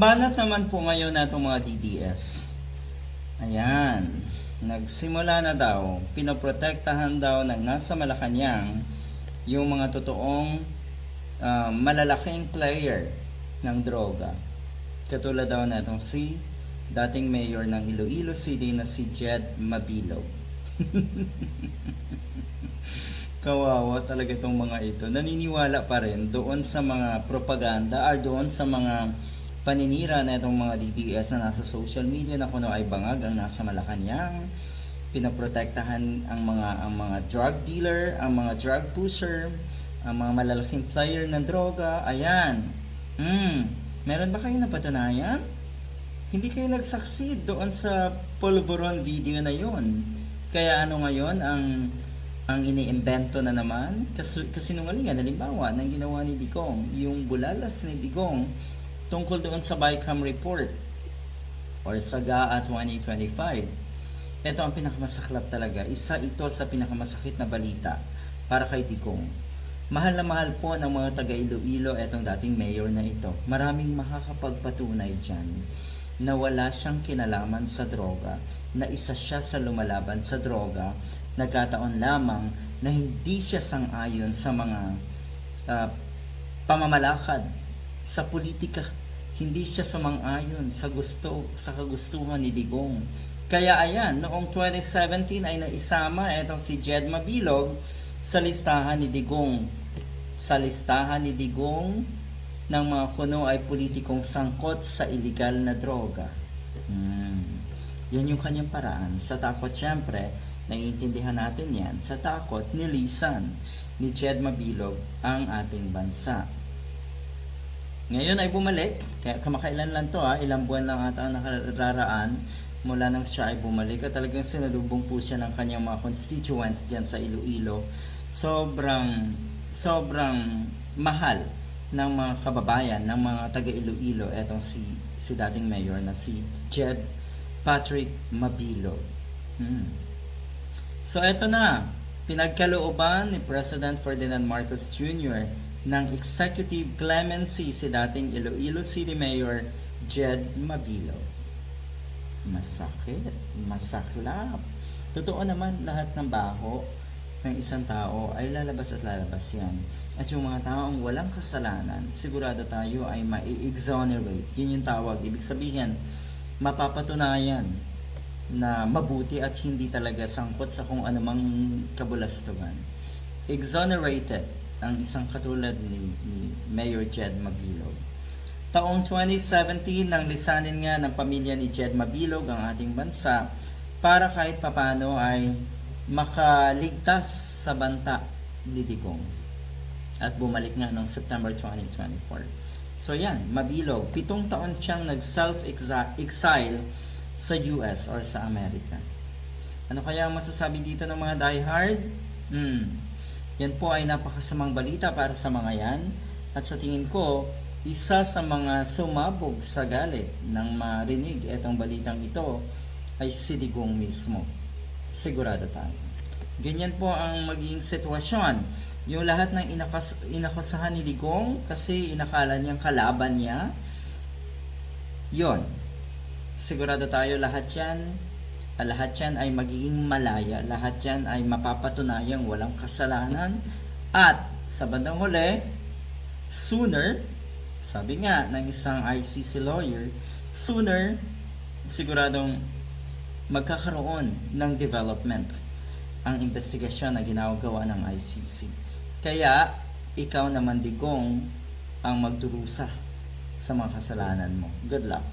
Banat naman po ngayon natong mga DDS. Ayan. Nagsimula na daw, pinoprotektahan daw ng nasa Malacanang yung mga totoong ah, malalaking player ng droga. Katulad daw natong si dating mayor ng Iloilo City na si Jed Mabilog. Kawawa talaga itong mga ito. Naniniwala pa rin doon sa mga propaganda or doon sa mga paninira na itong mga DDS na nasa social media na kuno ay bangag ang nasa Malacanang. Pinaprotektahan ang mga ang mga drug dealer, ang mga drug pusher, ang mga malalaking player ng droga. Ayan. Hmm. Meron ba kayong napatunayan? Hindi kayo nag-succeed doon sa Polvoron video na yon. Kaya ano ngayon ang ang iniimbento na naman kasi kasinungalingan halimbawa ng ginawa ni Digong yung bulalas ni Digong tungkol doon sa BICAM report or SAGA 2025 ito ang pinakamasaklap talaga. Isa ito sa pinakamasakit na balita para kay Digong. Mahal na mahal po ng mga taga Iloilo etong dating mayor na ito. Maraming makakapagpatunay dyan na wala siyang kinalaman sa droga, na isa siya sa lumalaban sa droga, nagkataon lamang na hindi siya sang-ayon sa mga ah, pamamalakad sa politika. Hindi siya sumang-ayon sa gusto, sa kagustuhan ni Digong. Kaya ayan, noong 2017 ay naisama itong si Jed Mabilog sa listahan ni Digong. Sa listahan ni Digong ng mga kuno ay politikong sangkot sa illegal na droga. Hmm. Yan yung kanyang paraan. Sa takot syempre, naiintindihan natin yan, sa takot nilisan ni Jed Mabilog ang ating bansa. Ngayon ay bumalik, kaya kamakailan lang to ha, ilang buwan lang ata ang nakararaan mula nang siya ay bumalik at talagang sinalubong po siya ng kanyang mga constituents diyan sa Iloilo. Sobrang, sobrang mahal ng mga kababayan, ng mga taga Iloilo, etong si, si dating mayor na si Jed Patrick Mabilo. Hmm. So eto na, pinagkalooban ni President Ferdinand Marcos Jr. ng executive clemency si dating Iloilo City Mayor Jed Mabilo. Masakit, masaklap. Totoo naman lahat ng baho ng isang tao ay lalabas at lalabas yan. At yung mga taong walang kasalanan, sigurado tayo ay mai-exonerate. Yun yung tawag. Ibig sabihin, mapapatunayan na mabuti at hindi talaga sangkot sa kung anumang kabulastugan. Exonerated ang isang katulad ni, ni Mayor Jed Mabilog. Taong 2017 nang lisanin nga ng pamilya ni Jed Mabilog ang ating bansa para kahit papano ay makaligtas sa banta ni Digong. At bumalik nga noong September 2024. So yan, Mabilog, pitong taon siyang nag-self-exile sa US or sa Amerika. Ano kaya ang masasabi dito ng mga diehard? Hmm. Yan po ay napakasamang balita para sa mga yan. At sa tingin ko, isa sa mga sumabog sa galit ng marinig itong balitang ito ay si Digong mismo. Sigurado tayo. Ganyan po ang magiging sitwasyon. Yung lahat ng inakas, inakusahan ni Digong kasi inakala niyang kalaban niya, yon sigurado tayo lahat yan, lahat yan ay magiging malaya, lahat yan ay mapapatunayang walang kasalanan, at sa bandang huli, sooner, sabi nga ng isang ICC lawyer, sooner, siguradong magkakaroon ng development ang investigasyon na ginagawa ng ICC. Kaya, ikaw naman digong ang magdurusa sa mga kasalanan mo. Good luck.